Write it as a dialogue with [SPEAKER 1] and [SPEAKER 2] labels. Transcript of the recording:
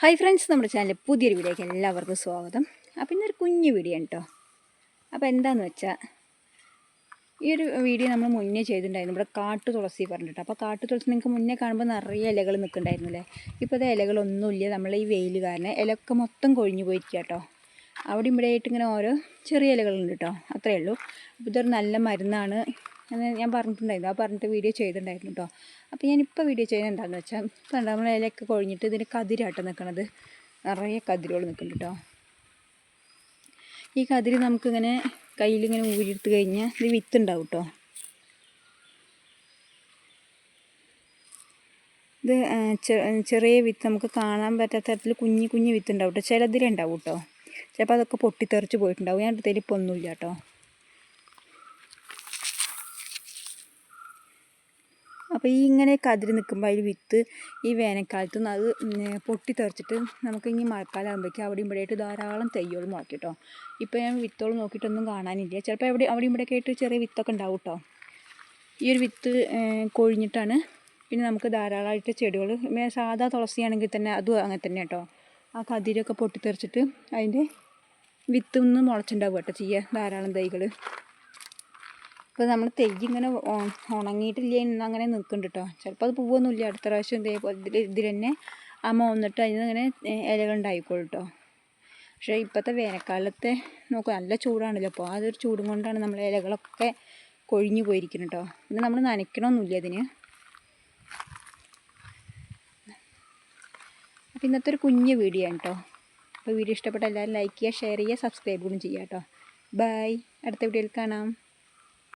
[SPEAKER 1] Hi friends നമ്മുടെ ചാനലിൽ പുതിയൊരു വീഡിയോയ്ക്ക് എല്ലാവർക്കും സ്വാഗതം. അപ്പോൾ ഇന്നൊരു കുഞ്ഞു വീഡിയോ കേട്ടോ അപ്പോൾ എന്താണെന്ന് വെച്ചാൽ ഈ ഒരു വീഡിയോ നമ്മൾ മുന്നേ ചെയ്തിട്ടുണ്ടായിരുന്നു. ഇവിടെ കാട്ടു തുളസി പറഞ്ഞിട്ട് അപ്പോൾ കാട്ടു തുളസി നിങ്ങൾക്ക് മുന്നേ കാണുമ്പോൾ നിറയെ ഇലകൾ നിൽക്കുന്നുണ്ടായിരുന്നില്ലേ ഇപ്പോൾ അത് ഇലകളൊന്നുമില്ല നമ്മൾ ഈ വെയിൽ കാരണം ഇലയൊക്കെ മൊത്തം കൊഴിഞ്ഞു പോയിരിക്കുക കേട്ടോ അവിടെ ഇവിടെ ആയിട്ട് ഇങ്ങനെ ഓരോ ചെറിയ ഇലകളുണ്ട് കേട്ടോ അത്രയേ ഉള്ളൂ. അപ്പോൾ ഇതൊരു നല്ല മരുന്നാണ്. എന്ന് ഞാൻ പറഞ്ഞിട്ടുണ്ടായിരുന്നു. ആ പറഞ്ഞിട്ട് വീഡിയോ ചെയ്തിട്ടുണ്ടായിരുന്നു കേട്ടോ അപ്പോൾ ഞാൻ ഞാനിപ്പോൾ വീഡിയോ ചെയ്യുന്നത് എന്താണെന്ന് വെച്ചാൽ ഇപ്പോൾ നമ്മൾ ഇലയൊക്കെ കൊഴിഞ്ഞിട്ട് ഇതിന് കതിരാട്ടം നിൽക്കണത് നിറയെ കതിരുകൾ നിൽക്കുന്നുണ്ട് കേട്ടോ ഈ കതിര് നമുക്കിങ്ങനെ കയ്യിലിങ്ങനെ ഊരിയെടുത്ത് കഴിഞ്ഞാൽ ഇത് വിത്ത് ഉണ്ടാവും കേട്ടോ ഇത് ചെറിയ വിത്ത് നമുക്ക് കാണാൻ പറ്റാത്ത തരത്തിൽ കുഞ്ഞു കുഞ്ഞു വിത്ത് ഉണ്ടാവും കേട്ടോ ചിലതിരുണ്ടാവും കേട്ടോ ചിലപ്പോൾ അതൊക്കെ പൊട്ടിത്തെറിച്ച് പോയിട്ടുണ്ടാവും. ഞാൻ എടുത്തതിൽ ഇപ്പോൾ ഒന്നുമില്ല കേട്ടോ അപ്പോൾ ഈ ഇങ്ങനെ കതിരി നിൽക്കുമ്പോൾ അതിൽ വിത്ത് ഈ വേനൽക്കാലത്ത് അത് പൊട്ടി പൊട്ടിത്തെറിച്ചിട്ട് നമുക്ക് ഇനി മഴക്കാലം ആകുമ്പോഴേക്കും അവിടെ ഇവിടെയായിട്ട് ധാരാളം തയ്യോൾ മുളയ്ക്കും കേട്ടോ ഇപ്പോൾ ഞാൻ വിത്തോളം നോക്കിയിട്ടൊന്നും കാണാനില്ല. ചിലപ്പോൾ അവിടെ അവിടെ ഇവിടെയൊക്കെ ആയിട്ട് ചെറിയ വിത്തൊക്കെ ഉണ്ടാവും കേട്ടോ ഈ ഒരു വിത്ത് കൊഴിഞ്ഞിട്ടാണ് പിന്നെ നമുക്ക് ധാരാളമായിട്ട് ചെടികൾ സാധാ തുളസിയാണെങ്കിൽ തന്നെ അതും അങ്ങനെ തന്നെ കേട്ടോ ആ കതിരൊക്കെ പൊട്ടിത്തെറിച്ചിട്ട് അതിന്റെ വിത്ത് ഒന്ന് മുളച്ചുണ്ടാവും കേട്ടോ ചെയ്യുക ധാരാളം തൈകൾ ഇപ്പോൾ നമ്മൾ തെയ്യ് ഇങ്ങനെ ഉണങ്ങിയിട്ടില്ല അങ്ങനെ നിൽക്കുന്നുണ്ട് കേട്ടോ ചിലപ്പോൾ അത് പൂവൊന്നുമില്ല അടുത്ത പ്രാവശ്യം ഇതേപോലെ ഇതിൽ ഇതിൽ തന്നെ അമ്മ വന്നിട്ട് അതിന് ഇങ്ങനെ ഇലകൾ ഉണ്ടായിക്കോളും കേട്ടോ പക്ഷേ ഇപ്പോഴത്തെ വേനൽക്കാലത്തെ നോക്കുക നല്ല ചൂടാണല്ലോ. അപ്പോൾ അതൊരു ചൂടും കൊണ്ടാണ് നമ്മൾ ഇലകളൊക്കെ കൊഴിഞ്ഞു പോയിരിക്കുന്നത് കേട്ടോ പിന്നെ നമ്മൾ നനയ്ക്കണമൊന്നുമില്ല അതിന്. അപ്പോൾ ഇന്നത്തെ ഒരു കുഞ്ഞ് വീഡിയോ ആണ് കേട്ടോ അപ്പോൾ വീഡിയോ ഇഷ്ടപ്പെട്ട എല്ലാവരും ലൈക്ക് ചെയ്യുക ഷെയർ ചെയ്യുക സബ്സ്ക്രൈബ് കൂടി ചെയ്യുക കേട്ടോ ബൈ അടുത്ത വീഡിയോയിൽ കാണാം.